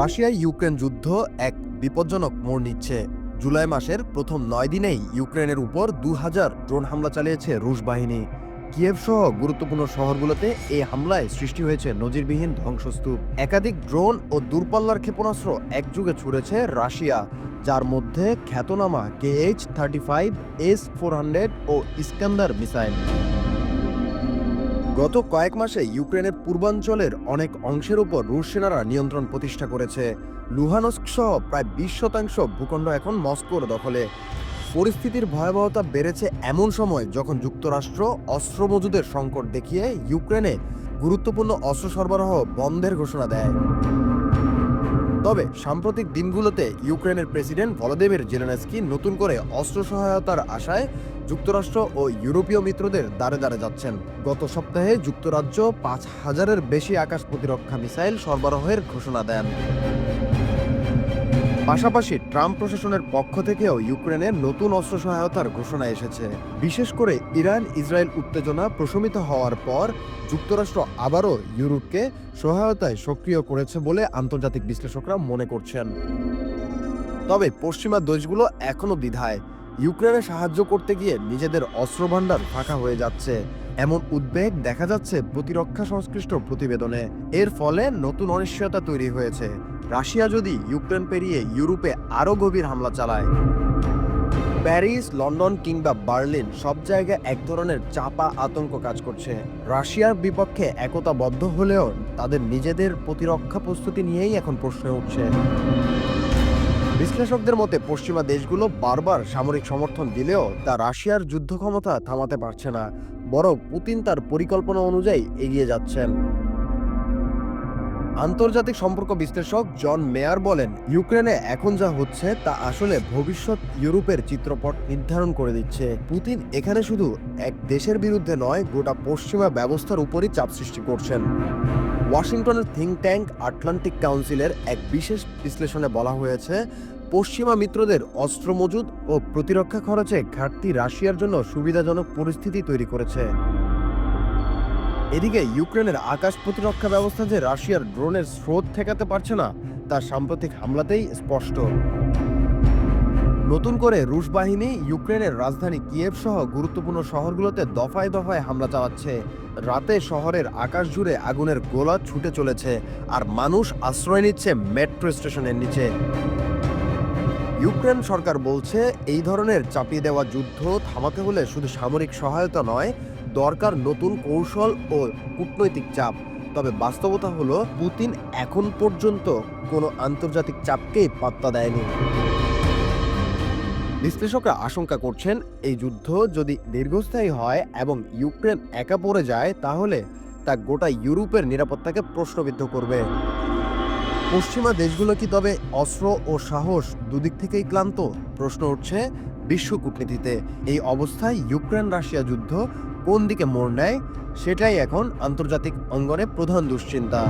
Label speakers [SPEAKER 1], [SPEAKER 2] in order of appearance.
[SPEAKER 1] Russia Ukraine যুদ্ধ এক বিপজ্জনক মোড় নিচ্ছে। জুলাই মাসের প্রথম নয় দিনেই ইউক্রেনের উপর দু হাজার ড্রোন হামলা চালিয়েছে রুশ বাহিনী। কিয়েভ সহ গুরুত্বপূর্ণ শহরগুলোতে এই হামলায় সৃষ্টি হয়েছে নজিরবিহীন ধ্বংসস্তূপ। একাধিক ড্রোন ও দূরপাল্লার ক্ষেপণাস্ত্র একযুগে ছুড়েছে রাশিয়া, যার মধ্যে খ্যাতনামা KH thirty five, S four hundred ও ইস্কান্দার মিসাইল। গত কয়েক মাসে ইউক্রেনের পূর্বাঞ্চলের অনেক অংশের উপর রুশ সেনারা নিয়ন্ত্রণ প্রতিষ্ঠা করেছে। লুহানস্ক সহ প্রায় বিশ শতাংশ ভূখণ্ড এখন মস্কোর দখলে। পরিস্থিতির ভয়াবহতা বেড়েছে এমন সময় যখন যুক্তরাষ্ট্র অস্ত্র মজুদের সংকট দেখিয়ে ইউক্রেনে গুরুত্বপূর্ণ অস্ত্র সরবরাহ বন্ধের ঘোষণা দেয়। তবে সাম্প্রতিক দিনগুলোতে ইউক্রেনের প্রেসিডেন্ট ভলোদেমির জেলেনস্কি নতুন করে অস্ত্র সহায়তার আশায় যুক্তরাষ্ট্র ও ইউরোপীয় মিত্রদের দ্বারে দ্বারে যাচ্ছেন। গত সপ্তাহে যুক্তরাজ্য পাঁচ হাজারের বেশি আকাশ প্রতিরক্ষা মিসাইল সরবরাহের ঘোষণা দেন। পাশাপাশি ট্রাম্প প্রশাসনের পক্ষ থেকেও ইউক্রেনে নতুন অস্ত্র সহায়তার ঘোষণা এসেছে। বিশেষ করে ইরান, ইসরায়েল উত্তেজনা প্রশমিত হওয়ার পর যুক্তরাষ্ট্র আবারও ইউরোপকে সহায়তায় সক্রিয় করেছে বলে আন্তর্জাতিক বিশ্লেষকরা মনে করছেন। তবে পশ্চিমা দেশগুলো এখনও দ্বিধায়। ইউক্রেনে সাহায্য করতে গিয়ে নিজেদের অস্ত্র ভাণ্ডার ফাঁকা হয়ে যাচ্ছে। এমন উদ্বেগ দেখা যাচ্ছে প্রতিরক্ষা সংশ্লিষ্ট প্রতিবেদনে। এর ফলে নতুন অনিশ্চয়তা তৈরি হয়েছে। রাশিয়া যদি ইউক্রেন পেরিয়ে ইউরোপে আরও গভীর হামলা চালায়, প্যারিস, লন্ডন কিংবা বার্লিন সব জায়গায় এক ধরনের চাপা আতঙ্ক কাজ করছে। রাশিয়ার বিপক্ষে একতাবদ্ধ হলেও তাদের নিজেদের প্রতিরক্ষা প্রস্তুতি নিয়েই এখন প্রশ্ন উঠছে। বিশ্লেষকদের মতে, পশ্চিমা দেশগুলো বারবার সামরিক সমর্থন দিলেও তা রাশিয়ার যুদ্ধ ক্ষমতা থামাতে পারছে না, বরং পুতিন তার পরিকল্পনা অনুযায়ী এগিয়ে যাচ্ছেন। আন্তর্জাতিক সম্পর্ক বিশ্লেষক জন মেয়ার বলেন, ইউক্রেনে এখন যা হচ্ছে তা আসলে ভবিষ্যৎ ইউরোপের চিত্রপট নির্ধারণ করে দিচ্ছে। পুতিন এখানে শুধু এক দেশের বিরুদ্ধে নয়, গোটা পশ্চিমা ব্যবস্থার উপরই চাপ সৃষ্টি করছেন। ওয়াশিংটনের থিঙ্ক ট্যাঙ্ক আটলান্টিক কাউন্সিলের এক বিশেষ বিশ্লেষণে বলা হয়েছে, পশ্চিমা মিত্রদের অস্ত্র মজুদ ও প্রতিরক্ষা খরচে ঘাটতি রাশিয়ার জন্য সুবিধাজনক পরিস্থিতি তৈরি করেছে। এদিকে ইউক্রেনের আকাশ প্রতিরক্ষা ব্যবস্থা যে রাশিয়ার ড্রোনের স্রোত ঠেকাতে পারছে না, তা সাম্প্রতিক হামলাতেই স্পষ্ট। নতুন করে রুশ বাহিনী ইউক্রেনের রাজধানী কিয়েভ সহ গুরুত্বপূর্ণ শহরগুলোতে দফায় দফায় হামলা চালাচ্ছে। রাতে শহরের আকাশ জুড়ে আগুনের গোলা ছুটে চলেছে আর মানুষ আশ্রয় নিচ্ছে মেট্রো স্টেশনের নিচে। ইউক্রেন সরকার বলছে, এই ধরনের চাপিয়ে দেওয়া যুদ্ধ থামাতে হলে শুধু সামরিক সহায়তা নয় দরকার নতুন কৌশল ও কূটনৈতিক চাপ। তবে বাস্তবতা হলো, পুতিন এখন পর্যন্ত কোনো আন্তর্জাতিক চাপকেই পাত্তা দেয়নি। বিশ্লেষকরা আশঙ্কা করছেন, এই যুদ্ধ যদি দীর্ঘস্থায়ী হয় এবং ইউক্রেন একা পড়ে যায়, তাহলে তা গোটা ইউরোপের নিরাপত্তাকে প্রশ্নবিদ্ধ করবে। পশ্চিমা দেশগুলো কি তবে অস্ত্র ও সাহস দুদিক থেকেই ক্লান্ত? প্রশ্ন উঠছে বিশ্ব কূটনীতিতে। এই অবস্থায় ইউক্রেন রাশিয়া যুদ্ধ কোন দিকে মোড় নেয় সেটাই এখন আন্তর্জাতিক অঙ্গনে প্রধান দুশ্চিন্তা।